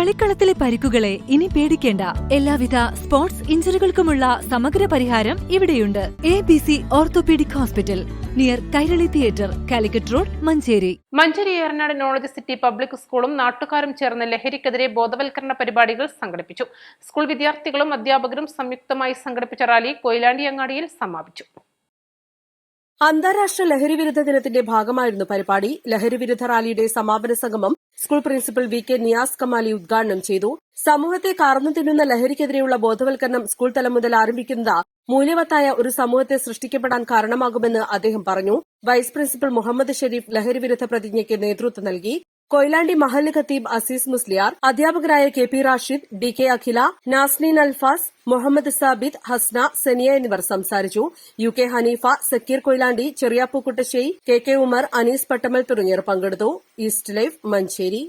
കളിക്കളത്തിലെ പരിക്കുകളെ ഇനി പേടിക്കേണ്ട. എല്ലാവിധ സ്പോർട്സ് ഇഞ്ചുറികൾക്കുമുള്ള സമഗ്ര പരിഹാരം ഇവിടെയുണ്ട്. A B C orthopaedic hospital near Kairali theatre Calicut road Manjeri. Manjeri Eranad knowledge city public സ്കൂളും നാട്ടുകാരും ചേർന്ന് ലഹരിക്കെതിരെ ബോധവൽക്കരണ പരിപാടികൾ സംഘടിപ്പിച്ചു. സ്കൂൾ വിദ്യാർത്ഥികളും അധ്യാപകരും സംയുക്തമായി സംഘടിപ്പിച്ച റാലി കൊയിലാണ്ടി അങ്ങാടിയിൽ സമാപിച്ചു. അന്താരാഷ്ട്ര ലഹരിവിരുദ്ധ ദിനത്തിന്റെ ഭാഗമായിരുന്നു പരിപാടി. ലഹരിവിരുദ്ധ റാലിയുടെ സമാപന സംഗമം school principal V K Niyas Kamali ഉദ്ഘാടനം ചെയ്തു. സമൂഹത്തെ കാർന്നു തിന്നുന്ന ലഹരിക്കെതിരെയുള്ള ബോധവൽക്കരണം സ്കൂൾ തലം മുതൽ ആരംഭിക്കുന്നത് മൂല്യവത്തായ ഒരു സമൂഹത്തെ സൃഷ്ടിക്കപ്പെടാൻ കാരണമാകുമെന്ന് അദ്ദേഹം പറഞ്ഞു. വൈസ് പ്രിൻസിപ്പൽ മുഹമ്മദ് ഷെരീഫ് ലഹരി വിരുദ്ധ പ്രതിജ്ഞയ്ക്ക് നേതൃത്വം നൽകി. കൊയിലാണ്ടി മഹല്ല് ഖത്തീബ് അസീസ് മുസ്ലിയാർ അധ്യാപകരായ K P Rashid D K Akhila Nasneen Alfas Muhammad Sabid Hasna Saniya എന്നിവർ സംസാരിച്ചു. U K Haneefa Zakir Koyilandy ചെറിയാപ്പൂക്കുട്ടശ്ശേരി K K Umar Anees Pattamal തുടങ്ങിയവർ പങ്കെടുത്തു. East life Manjeri.